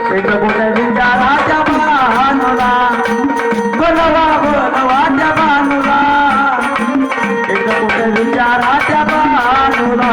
एक कुठे विचाराच्या भानुला बोलवा बोलवाच्या भानुला एक कुठे विचाराच्या भानुला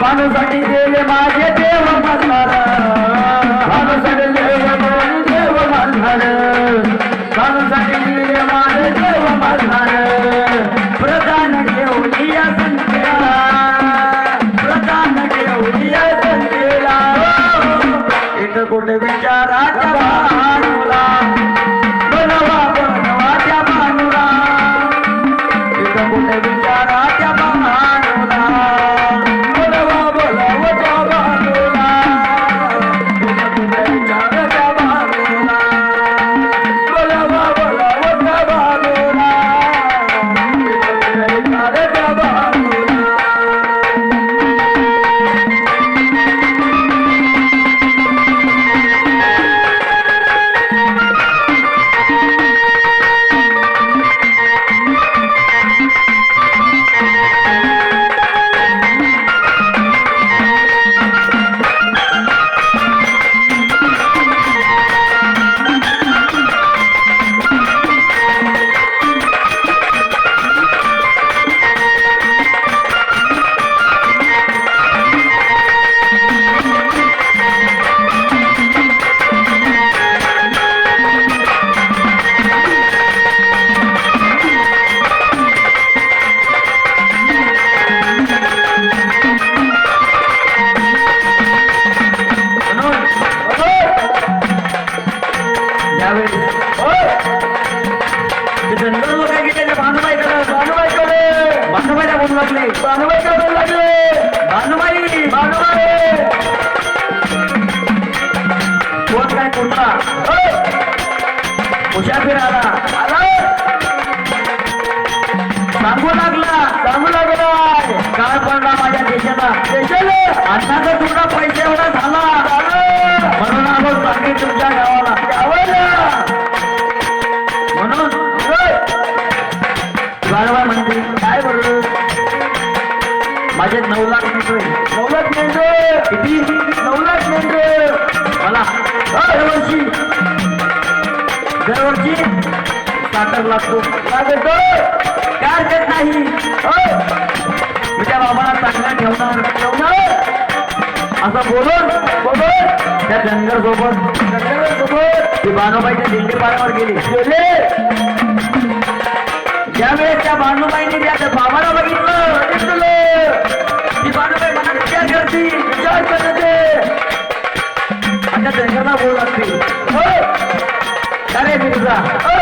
म्हणणार गेले माझे देव म्हणणार देव म्हणणार बाणूसाठी गेले माझे देव म्हणणार प्रधान घेऊया संकेला प्रधान घेऊया संकेला एक कुठे विचाराच्या भानुला बनवा सांगू लागला सांगू लागला. काय पडला माझ्या देशाला. देशाला? अन्नाचा तुकडा पैसे एवढा झाला. म्हणून आपण सांगे तुमच्या गावाला. गावाला. म्हणून गाडवा म्हणते काय बरोबर माझे नऊ लाख मेंढरे नऊ लाख मेंढरे किती? नऊ लाख मेंढरे मला. दरवर्षी. दरवर्षी साखर लागतो लागतो काय हरकत नाही. तुझ्या बाबाला चांगला ठेवणार ठेवणार. असं बोलून बोलून त्या धनगर सोबत धनगर सोबत ती बानोबाईच्या दिल्ली पारावर गेली. गेले. ज्यावेळेस त्या बानूबाईने त्या बाबाला बघितलं त्यांच्या धनगरला बोल लागतील हो. अरे मिर्झा हो.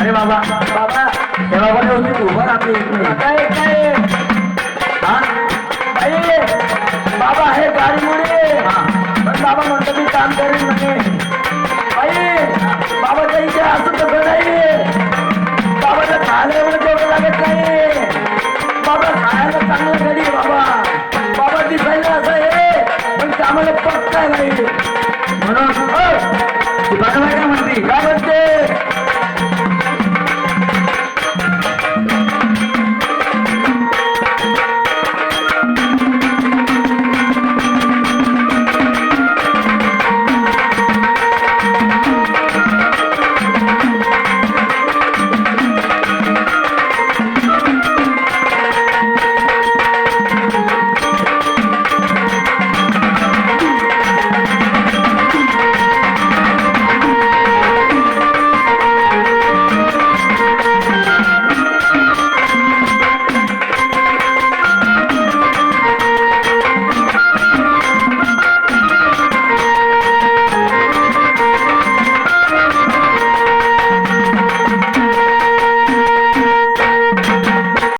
अरे बाबा बाबा हे बाबा व्यवस्थित उभं राहते काय काय नाही म्हणून